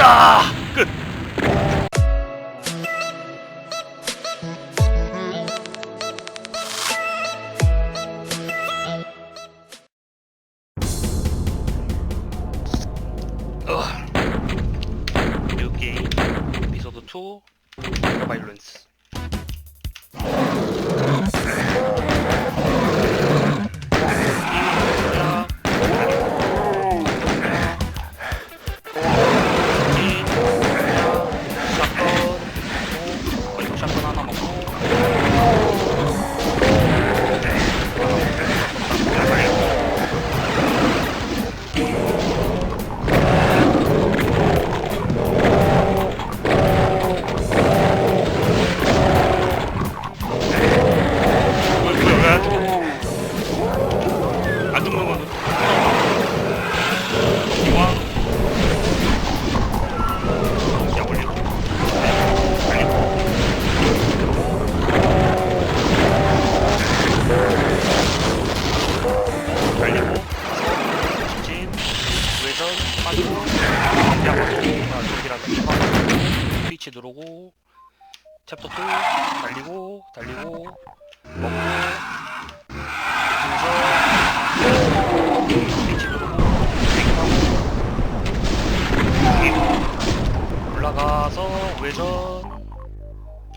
간다. 끝. 어. 뉴 게임 에피소드 2 바이올런스 누르고 챕터 2 달리고 달리고 먹고 올라가서 우회전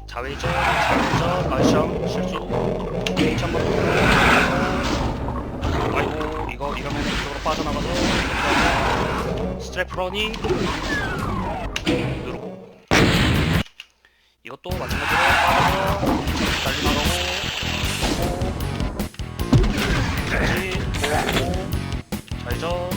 좌회전 좌회전 아시앙 실수. 스위치 한번 아이고 이거 이러면 이쪽으로 빠져나가서 스트랩 러닝 누르고 이것도 마찬가지로 빠져서 달리 나가고. 그렇지 보고 좌회전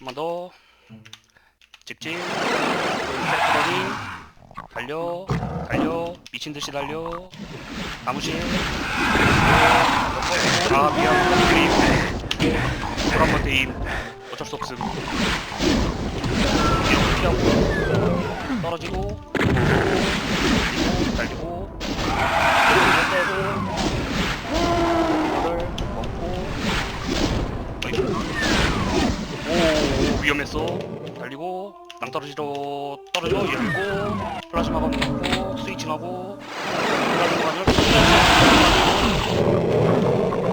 좀만 더. 백프로닝 달려. 달려. 미친 듯이 달려. 나무실. 아 미안. 그림. 한번 대임. 어쩔 수 없음 피하고 떨어지고 달리고 달리고 이거를 먹고. 오 위험했어 달리고 낭떠러지로 떨어져 열고 플라즈마 감 먹고 스위칭하고 플라즈마 감을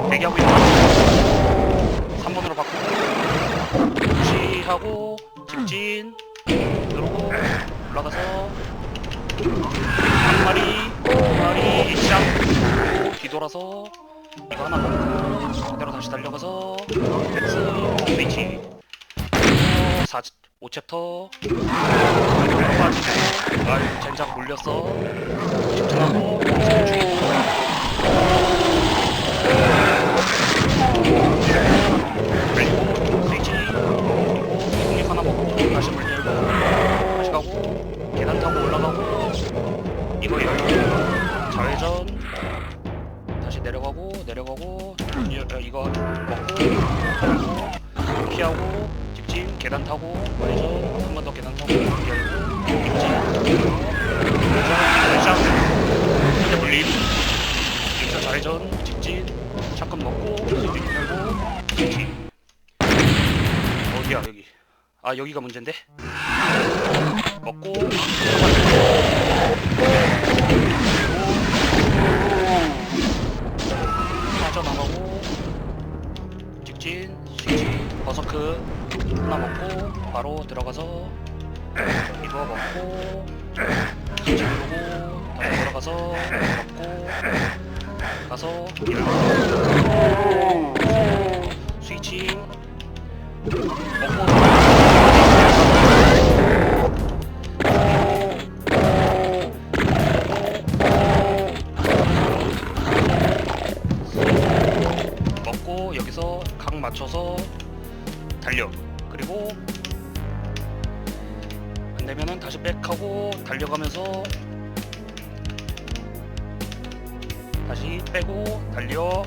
대기하고 있는 3번으로 바꾸고 무시하고 직진 올라가서. 한 마리 두 마리 시작. 뒤돌아서. 이거 하나 먹고 그대로 다시 달려가서. 엑스 스위치. 4, 5챕터. 빠지고 아 젠장 몰렸어. 집중하고 집중 그리고 스위치. 그리고 공립 하나 먹고 다시 가고 계단 타고 올라가고 이거 열고 좌회전. 다시 내려가고 내려가고 이거 먹고 피하고 직진 계단 타고 좌회전. 한 번 더 계단 타고 열고 직진. 좌회전 현대 물림. 여기서 좌회전 직진. 잠깐 먹고 열고 직진. 어디야 여기? 아 여기가 문제인데 먹고. 빠져나가고. 직진 스위치 버서크 하나 먹고 바로 들어가서 이거 먹고 스위치 누르고 다시 들어가서 먹고 가서 스위치 먹고 달려가면서 다시 빼고 달려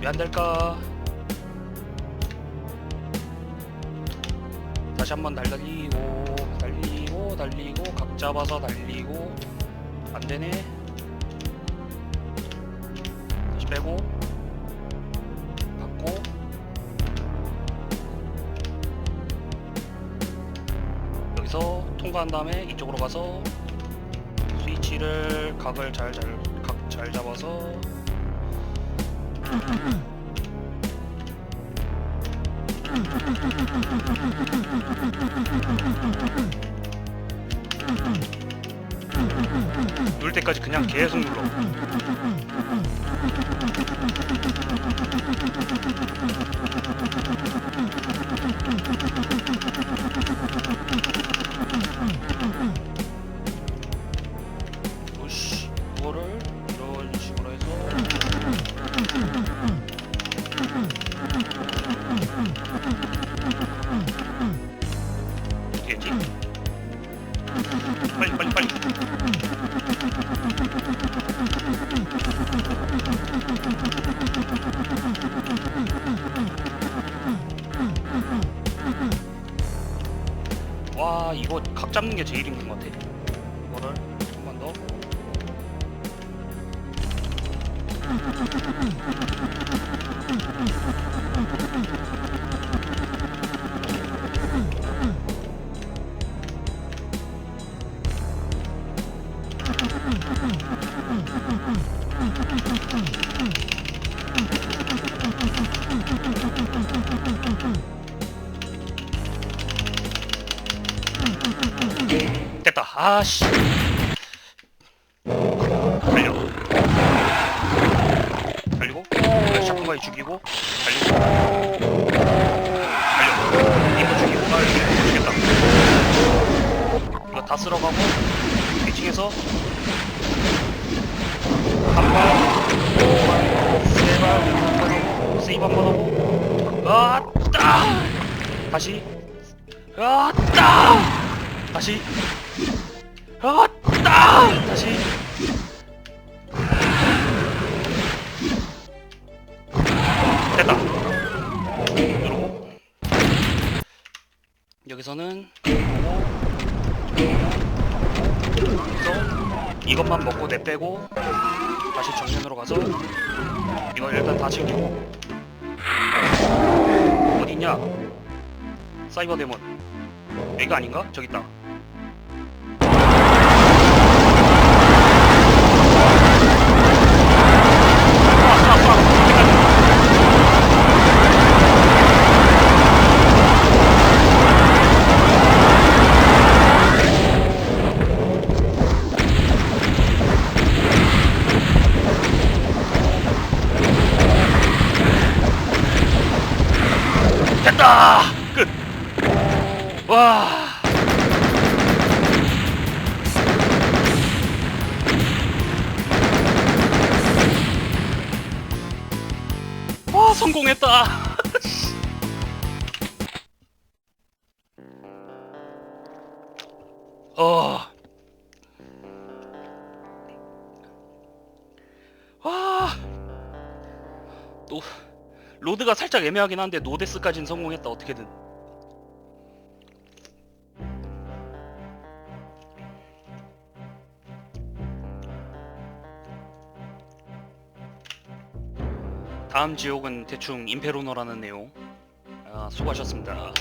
왜 안 될까? 다시 한번 달리고 달리고 달리고 각 잡아서 달리고 안 되네. 다시 빼고 여기서 통과한 다음에 이쪽으로 가서 스위치를 각을 잘 잘 각 잘 잡아서 누를 때까지 그냥 계속 눌러. 와 이거 각 잡는 게 제일 힘든 것 같아. 이거를 조금만 더. 됐다. 아씨. 달려. 달리고. 샷건바이 죽이고. 달리고. 달려. 이거 죽이고. 아, 이거 죽겠다. 이거 다 쓸어가고. 피칭해서. 한 발. 세 발. 한번 하고. 세이브 한번 하고. 아, 따! 다시. 아, 따! 다시. 아, 따! 다시. 됐다. 누르고. 여기서는 여기서 이것만 먹고 내 빼고 다시 정면으로 가서 이거 일단 다 챙기고 어디 있냐? 사이버 데몬 여기가 아닌가? 저기 있다. 됐다! 끝! 와! 와, 성공했다! 로드가 살짝 애매하긴 한데 노데스까지는 성공했다 어떻게든. 다음 지옥은 대충 임페로너라는 내용. 아, 수고하셨습니다